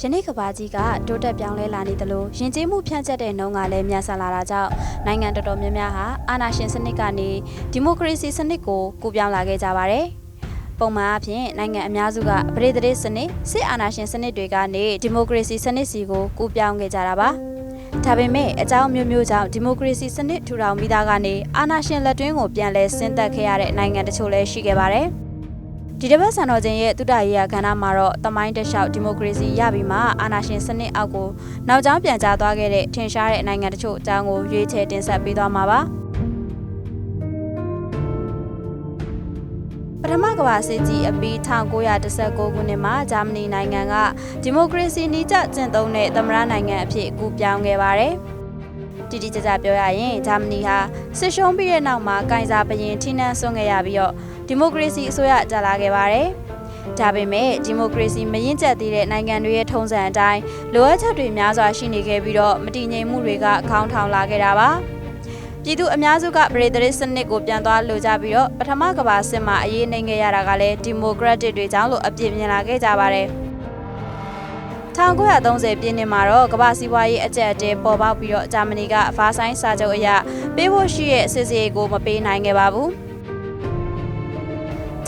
ယနေ့ကဘာကြီးကတိုးတက်ပြောင်းလဲလာနေသလိုယဉ်ကျေးမှုဖြန့်ကျက်တဲ့နှုန်းကလည်းမြန်ဆန်လာတာကြောင့်နိုင်ငံတော်တော်များများဟာအာဏာရှင်စနစ်ကနေဒီမိုကရေစီစနစ်ကိုကူပြောင်းလာခဲ့ကြပါတယ်။ပုံမှန်အဖြစ်နိုင်ငံအများစုကပြည်ထရေးစနစ်စစ်အာဏာရှင်စနစ်တွေကနေဒီမိုကရေစီစနစ်စီကိုကူပြောင်းခဲ့ကြတာပါ။ဒါပေမဲ့အကြောင်းမျိုးမျိုးကြောင့်ဒီမိုကရေစီစနစ်ထူထောင်ပြီးသားကနေအာဏာရှင်လက်တွင်းကိုပြန်လဲဆင်းသက်ခဲ့ရတဲ့နိုင်ငံတချို့လည်းရှိခဲ့ပါတယ်။ ဒီတစ်ပတ်ဆန်တော်ချင်းရဲ့တုဒ္ဒရေးရကဏ္ဍမှာတော့တမိုင်းတစ်လျှောက်ဒီမိုကရေစီရပြီးမှအာဏာရှင်စနစ်အောက်ကိုနောက်ကျောင်းပြန်ကျသွားခဲ့တဲ့ထင်ရှားတဲ့နိုင်ငံတချို့အကြောင်းကိုရွေးချယ်တင်ဆက်ပေးသွားမှာပါပထမကမ္ဘာစစ်ကြီးအပြီး1919ခုနှစ်မှာဂျာမနီနိုင်ငံကဒီမိုကရေစီနည်းကျကျင့်သုံးတဲ့သမ္မတနိုင်ငံအဖြစ်ကူပြောင်းခဲ့ပါတယ်။တိတိကျကျပြောရရင်ဂျာမနီဟာစစ်ရှုံးပြီးတဲ့နောက်မှာကင်ဆာဘရင်ထိနှံဆွန့်ခဲ့ရပြီးတော့ ဒီမိုကရေစီအစိုးရကြာလာခဲ့ပါတယ်။ဒါပေမဲ့ဒီမိုကရေစီမရင်ကျက်သေးတဲ့နိုင်ငံတွေရဲ့ထုံးစံအတိုင်းလိုအပ်ချက်တွေများစွာရှိနေခဲ့ပြီးတော့မတည်ငြိမ်မှုတွေကခေါင်းထောင်လာခဲ့တာပါ။ပြည်သူအများစုကပြည်ထရေးစနစ်ကိုပြန်သွားလိုကြပြီးတော့ပထမကမ္ဘာစစ်မှာအရေးနှိမ်ခဲ့ရတာကလည်းဒီမိုကရက်တစ်တွေကြောင့်လို့အပြစ်မြင်လာခဲ့ကြပါတယ်။1930ပြည့်နှစ်မှာတော့ကမ္ဘာစီးပွားရေးအကျပ်အတဲပေါ်ပေါက်ပြီးတော့ဂျာမနီကဖားဆိုင်စာချုပ်အရပေးဖို့ရှိတဲ့စစ်စေးကိုမပေးနိုင်ခဲ့ပါဘူး။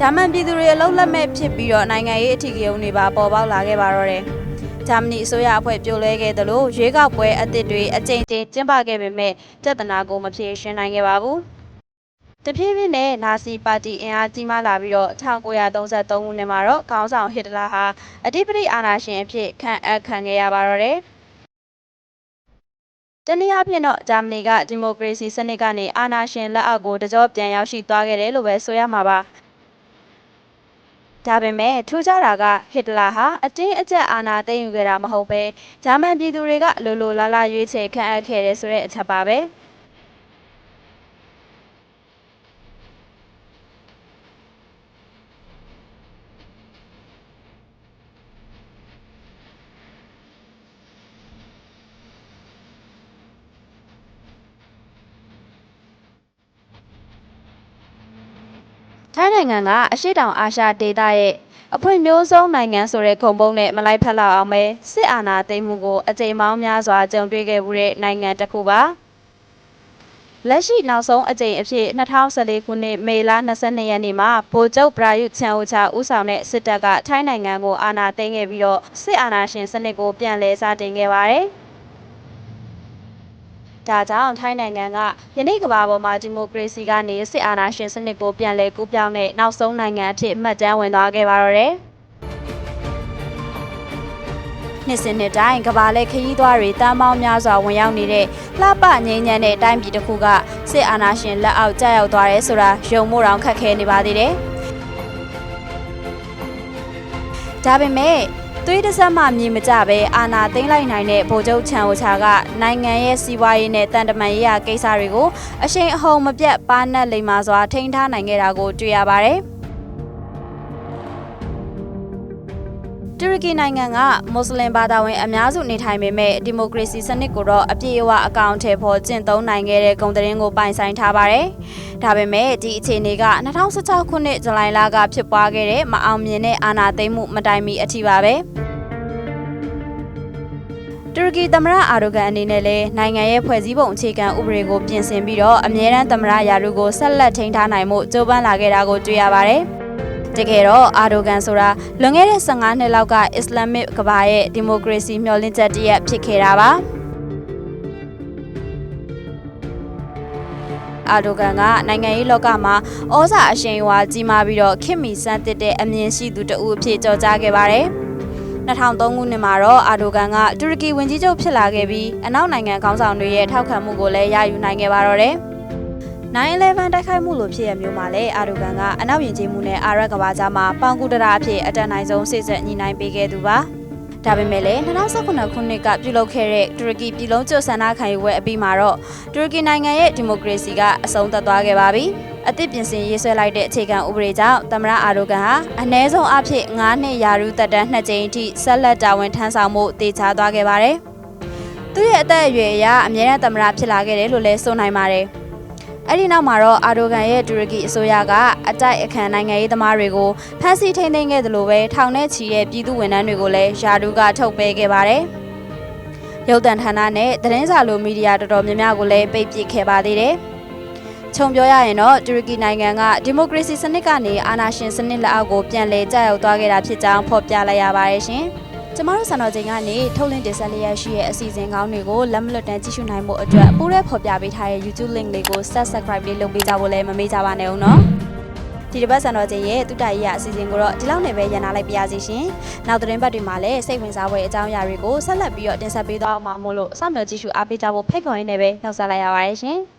ဂျာမန်ပြည်သူတွေအလုံးလက်မဲ့ဖြစ်ပြီးတော့နိုင်ငံရေးအထီးကရုံတွေပါပေါ်ပေါက်လာခဲ့ပါတော့တယ်။ဂျာမနီအစိုးရအဖွဲ့ပြိုလဲခဲ့သလိုရွေးကောက်ပွဲအသစ်တွေအကြိမ်ကြိမ်ကျင်းပခဲ့ပေမဲ့ပြဿနာကိုမဖြေရှင်းနိုင်ခဲ့ပါဘူး။တဖြည်းဖြည်းနဲ့နာဇီပါတီအင်အားကြီးမားလာပြီးတော့1933ခုနှစ်မှာတော့ခေါင်းဆောင်ဟစ်တလာဟာအဓိပတိအာဏာရှင်အဖြစ်ခန့်အပ်ခံခဲ့ရပါတော့တယ်။တနည်းအားဖြင့်တော့ဂျာမနီကဒီမိုကရေစီစနစ်ကနေအာဏာရှင်လက်အောက်ကိုတကြောပြန်ရောက်ရှိသွားခဲ့တယ်လို့ပဲဆိုရမှာပါ။ ဒါပေမဲ့ထူးခြားတာကဟစ်တလာဟာအတင်းအကျပ်အာဏာသိမ်းယူခဲ့တာမဟုတ်ပဲဂျာမန်ပြည်သူတွေကလိုလိုလားလားရွေးချယ်ခန့်အပ်ခဲ့တယ်ဆိုတဲ့အချက်ပါပဲ။ ထိုင်းနိုင်ငံကအရှိတောင်အာရှဒေသရဲ့အဖွံ့ဖြိုးဆုံးနိုင်ငံဆိုတဲ့ဂုဏ်ပုံနဲ့မလိုက်ဖက်လောက်အောင်ပဲစစ်အာဏာသိမ်းမှုကိုအကြိမ်ပေါင်းများစွာကြုံတွေ့ခဲ့မှုတဲ့နိုင်ငံတစ်ခုပါလက်ရှိနောက်ဆုံးအကြိမ်အဖြစ်2014ခုနှစ်မေလ22ရက်နေ့မှာဗိုလ်ချုပ်ပရာယုချန်အိုချာဦးဆောင်တဲ့စစ်တပ်ကထိုင်းနိုင်ငံကိုအာဏာသိမ်းခဲ့ပြီးတော့စစ်အာဏာရှင်စနစ်ကိုပြန်လည်စတင်ခဲ့ပါတယ်။ ဒါကြောင့်ထိုင်းနိုင်ငံကယနေ့ကမ္ဘာပေါ်မှာဒီမိုကရေစီကနေစစ်အာဏာရှင်စနစ်ကိုပြန်လည်ကူးပြောင်းတဲ့နောက်ဆုံးနိုင်ငံအဖြစ်မှတ်တမ်းဝင်သွားခဲ့ပါတော့တယ်။နှစ်စဉ်နှစ်တိုင်းကမ္ဘာလဲခရီးသွားတွေတမ်းပေါင်းများစွာဝင်ရောက်နေတဲ့လှပငိမ့်ညမ်းတဲ့တိုင်းပြည်တစ်ခုကစစ်အာဏာရှင်လက်အောက်ကျရောက်သွားတယ်ဆိုတာယုံမို့တောင်ခက်ခဲနေပါသေးတယ်။ဒါပေမဲ့ သွေးတစ်စက်မှမြင်မကြပဲအာနာသိမ့်လိုက်နိုင်တဲ့ဗိုလ်ချုပ်ချန်ဝချာကနိုင်ငံရဲ့စီးပွားရေးနဲ့တန်တမာရေးရာကိစ္စတွေကိုအရှိန်အဟုန်မပြတ်ပါနက်လိမ္မာစွာထိန်းထားနိုင်ခဲ့တာကိုတွေ့ရပါတယ်။တူရကီနိုင်ငံကမွတ်စလင်ဘာသာဝင်အများစုနေထိုင်ပေမဲ့ဒီမိုကရေစီစနစ်ကိုတော့အပြည့်အဝအကောင့်ထဲပေါ်ကျင့်သုံးနိုင်ခဲ့တဲ့ဂုဏ်သတင်းကိုပိုင်ဆိုင်ထားပါတယ်။ဒါပေမဲ့ဒီအခြေအနေက2016ခုနှစ်ဇူလိုင်လကဖြစ်ပွားခဲ့တဲ့မအောင်မြင်တဲ့အာဏာသိမ်းမှုမတိုင်မီအထိပါပဲ။ တူရကီသမ္မတအာဒိုဂန်အနေနဲ့လည်းနိုင်ငံရဲ့ဖွဲ့စည်းပုံအခြေခံဥပဒေကိုပြင်ဆင်ပြီးတော့အမြဲတမ်းသမ္မတရာထူးကိုဆက်လက်ထိန်းထားနိုင်မှုကြိုးပမ်းလာခဲ့တာကိုတွေ့ရပါတယ်။တကယ်တော့အာဒိုဂန်ဆိုတာလွန်ခဲ့တဲ့15နှစ်လောက်ကအစ္စလာမစ်ကဘာရဲ့ဒီမိုကရေစီမျှော်လင့်ချက်တရက်ဖြစ်ခဲ့တာပါအာဒိုဂန်ကနိုင်ငံရေးလောကမှာဩဇာအရှိန်အဝါကြီးမားပြီးတော့ခင်မီစမ်းတစ်တဲ့အမြင်ရှိသူတဦးအဖြစ်ကြော်ကြားခဲ့ပါတယ် 2003ခုနှစ်မှာတော့အာဒိုဂန်ကတူရကီဝန်ကြီးချုပ်ဖြစ်လာခဲ့ပြီးအနောက်နိုင်ငံခေါင်းဆောင်တွေရဲ့ထောက်ခံမှုကိုလည်းရယူနိုင်ခဲ့ပါတော့တယ်။9/11တိုက်ခိုက်မှုလိုဖြစ်ရမျိုးမှာလည်းအာဒိုဂန်ကအနောက်ယဉ်ကျေးမှုနဲ့အာရက်ကဘာကြားမှာပေါင်ကူတရာအဖြစ်အတန်နိုင်ဆုံးစိတ်ဆက်ညှိနှိုင်းပေးခဲ့သူပါ ဒါပေမဲ့လည်း2019ခုနှစ်ကပြုလုပ်ခဲ့တဲ့တူရကီပြည်လုံးကျွတ်ဆန္ဒခံယူပွဲအပြီးမှာတော့တူရကီနိုင်ငံရဲ့ဒီမိုကရေစီကအဆုံးသတ်သွားခဲ့ပါပြီ။အသစ်ပြင်ဆင်ရေးဆွဲလိုက်တဲ့အခြေခံဥပဒေကြောင့်သမ္မတအာဒိုဂန်ဟာအ ਨੇ ဆုံးအဖြစ်9နှစ်ရာထူးသက်တမ်း2ကြိမ်အထိဆက်လက်တာဝန်ထမ်းဆောင်မှုတည်ချသွားခဲ့ပါတယ်။သူ့ရဲ့အသက်အရွယ်အရအမြဲတမ်းသမ္မတဖြစ်လာခဲ့တယ်လို့လည်းဆိုနိုင်ပါတယ်။ အဲ့ဒီနောက်မှာတော့အာဒိုဂန်ရဲ့တူရကီအစိုးရကအကြိုက်အခမ်းနိုင်ငံရေးသမားတွေကိုဖမ်းဆီးထိန်းသိမ်းခဲ့သလိုပဲထောင်ထဲချီတဲ့ပြည်သူဝန်ထမ်းတွေကိုလည်းယာဒူကထုတ်ပေးခဲ့ပါတယ်။ရုပ်သံဌာနနဲ့သတင်းစာလိုမီဒီယာတော်တော်များများကိုလည်းပိတ်ပစ်ခဲ့ပါသေးတယ်။ခြုံပြောရရင်တော့တူရကီနိုင်ငံကဒီမိုကရေစီစနစ်ကနေအာဏာရှင်စနစ်လက်အောက်ကိုပြန်လည်ကျရောက်သွားခဲ့တာဖြစ်ကြောင်းဖော်ပြလိုက်ရပါတယ်ရှင်။ ကျမတို့စံတော်ချိန်ကနေထုတ်လင်းတင်ဆက်လျက်ရှိရဲ့အစီအစဉ်ကောင်းတွေကိုလက်မလွတ်တမ်းကြည့်ရှုနိုင်မှုအတွက်ပိုးရဲဖော်ပြပေးထားတဲ့ YouTube link လေးကို subscribe လေးလုပ်ပေးကြဖို့လည်းမမေ့ကြပါနဲ့ဦးနော်ဒီတစ်ပတ်စံတော်ချိန်ရဲ့တုတ္တရအစီအစဉ်ကိုတော့ဒီလောက်နဲ့ပဲရန်နာလိုက်ပါရစေရှင်နောက်သတင်းပတ်တွေမှာလည်းစိတ်ဝင်စားဖွယ်အကြောင်းအရာတွေကိုဆက်လက်ပြီးတော့တင်ဆက်ပေးသွားအောင်မှာမို့လို့အစမျိုးကြည့်ရှုအားပေးကြဖို့ဖိတ်ခေါ်ရင်းနဲ့ပဲနှုတ်ဆက်လိုက်ရပါတယ်ရှင်